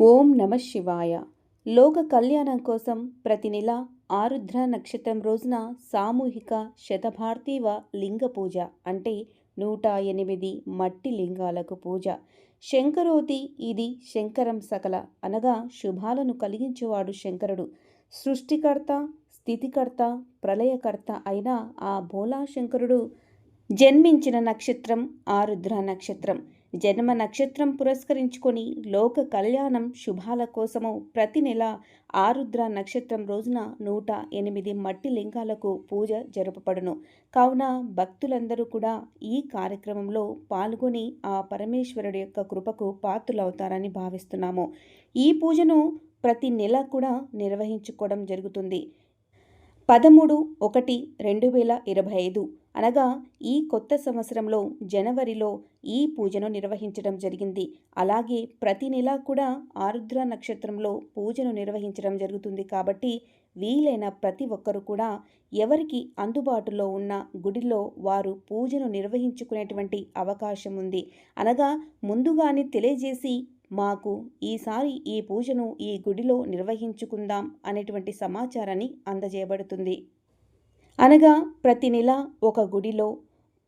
ఓం నమ శివాయ. లోక కళ్యాణం కోసం ప్రతి నెల ఆరుద్ర నక్షత్రం రోజున సామూహిక శతభార్తీవ లింగ పూజ అంటే నూట ఎనిమిది మట్టి లింగాలకు పూజ. శంకరోతి ఇది శంకరం సకల అనగా శుభాలను కలిగించేవాడు శంకరుడు. సృష్టికర్త స్థితికర్త ప్రళయకర్త అయిన ఆ భోలా శంకరుడు జన్మించిన నక్షత్రం ఆరుద్ర నక్షత్రం. జన్మ నక్షత్రం పురస్కరించుకొని లోక కళ్యాణం శుభాల కోసము ప్రతి నెల ఆరుద్ర నక్షత్రం రోజున నూట ఎనిమిది మట్టి లింగాలకు పూజ జరుపబడును. కావున భక్తులందరూ కూడా ఈ కార్యక్రమంలో పాల్గొని ఆ పరమేశ్వరుడి యొక్క కృపకు పాత్రులవుతారని భావిస్తున్నాము. ఈ పూజను ప్రతి నెల కూడా నిర్వహించుకోవడం జరుగుతుంది. పదమూడు ఒకటి రెండు వేల ఇరవై ఐదు అనగా ఈ కొత్త సంవత్సరంలో జనవరిలో ఈ పూజను నిర్వహించడం జరిగింది. అలాగే ప్రతి నెల కూడా ఆరుద్ర నక్షత్రంలో పూజను నిర్వహించడం జరుగుతుంది కాబట్టి వీలైన ప్రతి ఒక్కరు కూడా ఎవరికి అందుబాటులో ఉన్న గుడిలో వారు పూజను నిర్వహించుకునేటువంటి అవకాశం ఉంది. అనగా ముందుగానే తెలియజేసి మాకు ఈసారి ఈ పూజను ఈ గుడిలో నిర్వహించుకుందాం అనేటువంటి సమాచారాన్ని అందజేయబడుతుంది. అనగా ప్రతి నెల ఒక గుడిలో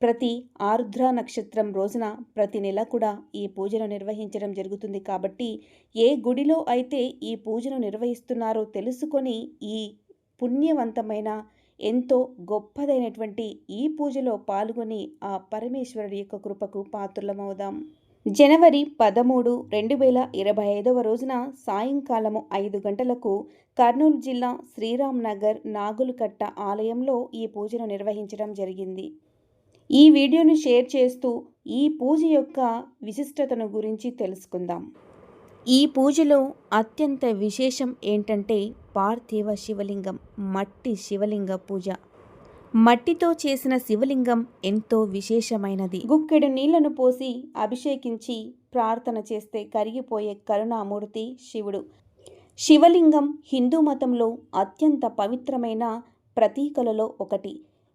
ప్రతి ఆరుద్ర నక్షత్రం రోజున ప్రతి నెల కూడా ఈ పూజను నిర్వహించడం జరుగుతుంది కాబట్టి ఏ గుడిలో అయితే ఈ పూజను నిర్వహిస్తున్నారో తెలుసుకొని ఈ పుణ్యవంతమైన ఎంతో గొప్పదైనటువంటి ఈ పూజలో పాల్గొని ఆ పరమేశ్వరుడి యొక్క కృపకు పాత్రులమవుదాం. జనవరి పదమూడు రెండు వేల ఇరవై ఐదవ రోజున సాయంకాలము ఐదు గంటలకు కర్నూలు జిల్లా శ్రీరామ్ నగర్ నాగులకట్ట ఆలయంలో ఈ పూజను నిర్వహించడం జరిగింది. ఈ వీడియోను షేర్ చేస్తూ ఈ పూజ యొక్క విశిష్టతను గురించి తెలుసుకుందాం. ఈ పూజలో అత్యంత విశేషం ఏంటంటే పార్థివ శివలింగం మట్టి శివలింగ పూజ. మట్టితో చేసిన శివలింగం ఎంతో విశేషమైనది. గుక్కెడు నీళ్ళను పోసి అభిషేకించి ప్రార్థన చేస్తే కరిగిపోయే కరుణామూర్తి శివుడు. శివలింగం హిందూ మతంలో అత్యంత పవిత్రమైన ప్రతీకలలో ఒకటి.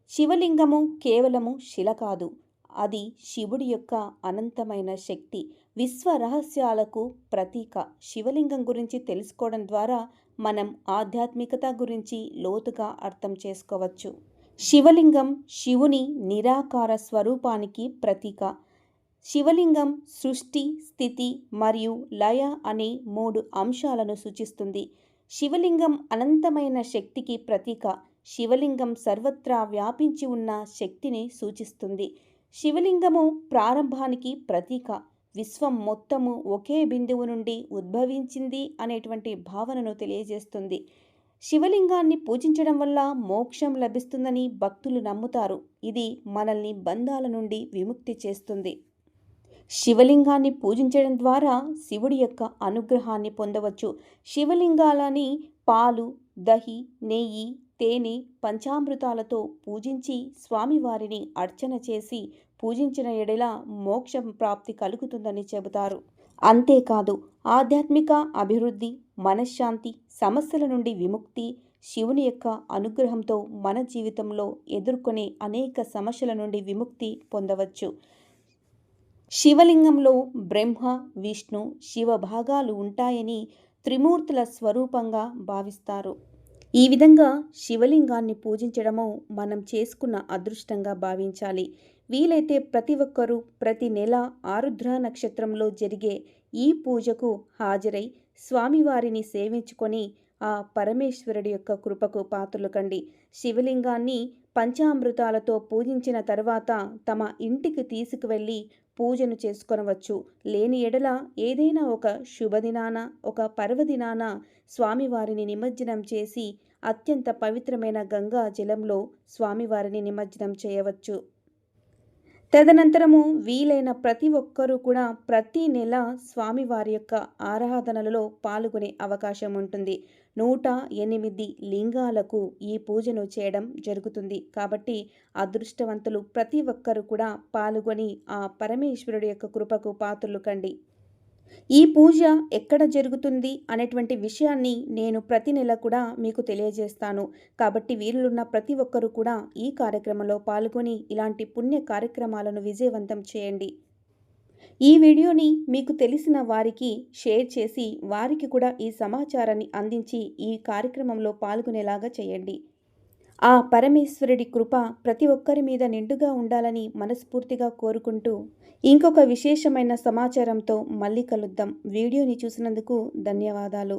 శివలింగము కేవలము శిల కాదు అది శివుడి యొక్క అనంతమైన శక్తి. విశ్వ రహస్యాలకు ప్రతీక. శివలింగం గురించి తెలుసుకోవడం ద్వారా మనం ఆధ్యాత్మికత గురించి లోతుగా అర్థం చేసుకోవచ్చు. శివలింగం శివుని నిరాకార స్వరూపానికి ప్రతీక. శివలింగం సృష్టి స్థితి మరియు లయ అనే మూడు అంశాలను సూచిస్తుంది. శివలింగం అనంతమైన శక్తికి ప్రతీక. శివలింగం సర్వత్రా వ్యాపించి ఉన్న శక్తిని సూచిస్తుంది. శివలింగము ప్రారంభానికి ప్రతీక. విశ్వం మొత్తము ఒకే బిందువు నుండి ఉద్భవించింది అనేటువంటి భావనను తెలియజేస్తుంది. శివలింగాన్ని పూజించడం వల్ల మోక్షం లభిస్తుందని భక్తులు నమ్ముతారు. ఇది మనల్ని బంధాల నుండి విముక్తి చేస్తుంది. శివలింగాన్ని పూజించడం ద్వారా శివుడి యొక్క అనుగ్రహాన్ని పొందవచ్చు. శివలింగాలని పాలు దహి నెయ్యి తేనె పంచామృతాలతో పూజించి స్వామివారిని అర్చన చేసి పూజించిన ఎడల మోక్షం ప్రాప్తి కలుగుతుందని చెబుతారు. అంతేకాదు ఆధ్యాత్మిక అభివృద్ధి మనశ్శాంతి సమస్యల నుండి విముక్తి శివుని యొక్క అనుగ్రహంతో మన జీవితంలో ఎదుర్కొనే అనేక సమస్యల నుండి విముక్తి పొందవచ్చు. శివలింగంలో బ్రహ్మ విష్ణు శివ భాగాలు ఉంటాయని త్రిమూర్తుల స్వరూపంగా భావిస్తారు. ఈ విధంగా శివలింగాన్ని పూజించడము మనం చేసుకున్న అదృష్టంగా భావించాలి. వీలైతే ప్రతి ఒక్కరూ ప్రతి నెల ఆరుద్ర నక్షత్రంలో జరిగే ఈ పూజకు హాజరై స్వామివారిని సేవించుకొని ఆ పరమేశ్వరుడి యొక్క కృపకు పాత్రలు కండి శివలింగాన్ని పంచామృతాలతో పూజించిన తర్వాత తమ ఇంటికి తీసుకువెళ్ళి పూజను చేసుకొనవచ్చు. లేని ఎడల ఏదైనా ఒక శుభదినాన ఒక పర్వదినాన స్వామివారిని నిమజ్జనం చేసి అత్యంత పవిత్రమైన గంగా జలంలో స్వామివారిని నిమజ్జనం చేయవచ్చు. తదనంతరము వీలైన ప్రతి ఒక్కరూ కూడా ప్రతి నెల స్వామివారి యొక్క ఆరాధనలలో పాల్గొనే అవకాశం ఉంటుంది. నూట ఎనిమిది లింగాలకు ఈ పూజను చేయడం జరుగుతుంది. కాబట్టి అదృష్టవంతులు ప్రతి ఒక్కరూ కూడా పాల్గొని ఆ పరమేశ్వరుడి యొక్క కృపకు పాత్రలు కండి. ఈ పూజ ఎక్కడ జరుగుతుంది అనేటువంటి విషయాన్ని నేను ప్రతి నెల కూడా మీకు తెలియజేస్తాను. కాబట్టి వీరులున్న ప్రతి ఒక్కరూ కూడా ఈ కార్యక్రమంలో పాల్గొని ఇలాంటి పుణ్య కార్యక్రమాలను విజయవంతం చేయండి. ఈ వీడియోని మీకు తెలిసిన వారికి షేర్ చేసి వారికి కూడా ఈ సమాచారాన్ని అందించి ఈ కార్యక్రమంలో పాల్గొనేలాగా చేయండి. ఆ పరమేశ్వరుడి కృప ప్రతి ఒక్కరి మీద నిండుగా ఉండాలని మనస్ఫూర్తిగా కోరుకుంటూ ఇంకొక విశేషమైన సమాచారంతో మళ్ళీ కలుద్దాం. వీడియోని చూసినందుకు ధన్యవాదాలు.